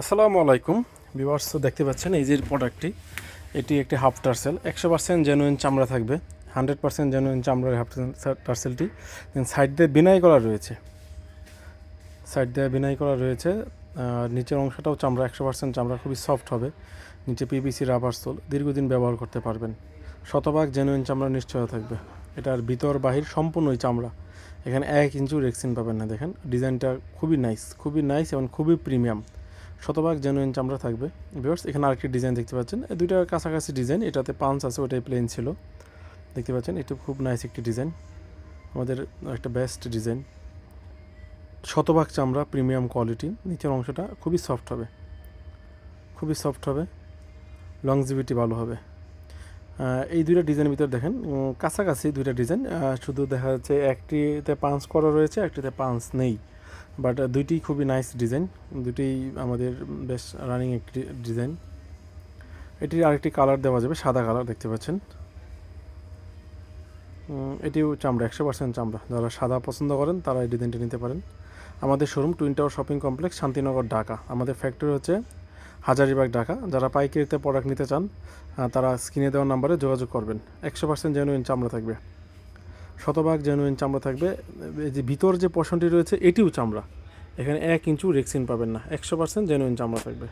আসসালামু আলাইকুম। ভিউয়ার্স দেখতে পাচ্ছেন এই যে প্রোডাক্টটি, এটি একটি হাফ টার্সেল। একশো পার্সেন্ট জেনুইন চামড়া থাকবে। হান্ড্রেড পার্সেন্ট জেনুইন চামড়ার হাফ টার্সেলটি। সাইড দিয়ে বিনাই করা রয়েছে। সাইড দিয়ে বিনাই করা রয়েছে। আর নিচের অংশটাও চামড়া, একশো পার্সেন্ট চামড়া খুবই সফট হবে। নিচে পিপিসি রাবার সোল দীর্ঘদিন ব্যবহার করতে পারবেন। শতভাগ জেনুইন চামড়া নিশ্চয় থাকবে। এটার ভিতর বাহির সম্পূর্ণই চামড়া। এখানে এক ইঞ্চু রেক্সিন পাবেন না, দেখেন। ডিজাইনটা খুবই নাইস খুবই নাইস এবং খুবই প্রিমিয়াম শতভাগ জেনুইন চামড়া থাকবে। ভিউয়ার্স এখানে আরেকটি ডিজাইন দেখতে পাচ্ছেন। এই দুইটার কাছাকাছি ডিজাইন এটাতে পাঞ্চ আছে, ওটাই প্লেন ছিল। দেখতে পাচ্ছেন, এটা খুব নাইস একটি ডিজাইন আমাদের একটা বেস্ট ডিজাইন শতভাগ চামড়া প্রিমিয়াম কোয়ালিটি নিচের অংশটা খুবই সফট হবে। খুবই সফট হবে। লংজিভিটি ভালো হবে। এই দুইটা ডিজাইনের ভিতরে দেখেন কাছাকাছি দুইটা ডিজাইন শুধু দেখা যাচ্ছে একটিতে পাঞ্চ করা রয়েছে, একটিতে পাঞ্চ নেই। বাট দুইটি খুবই নাইস ডিজাইন দুইটি আমাদের বেশ রানিং একটি ডিজাইন এটির আরেকটি কালার দেওয়া যাবে, সাদা কালার দেখতে পাচ্ছেন। এটিও চামড়া, একশো পার্সেন্ট চামড়া। যারা সাদা পছন্দ করেন, তারা এই ডিজাইনটি নিতে পারেন। আমাদের showroom twin tower shopping complex Shantinagar, Dhaka. আমাদের ফ্যাক্টরি হচ্ছে হাজারিবাগ, ঢাকা। যারা পাইকারিতে প্রোডাক্ট নিতে চান তারা স্ক্রিনে দেওয়া নাম্বারে যোগাযোগ করবেন। একশো পার্সেন্ট জেনুইন চামড়া থাকবে। শতভাগ জেনুইন চামড়া থাকবে। যে ভিতর যে পশনটি রয়েছে, এটিও চামড়া। এখানে এক ইঞ্চু রেক্সিন পাবেন না। একশো পার্সেন্ট জেনুইন চামড়া থাকবে।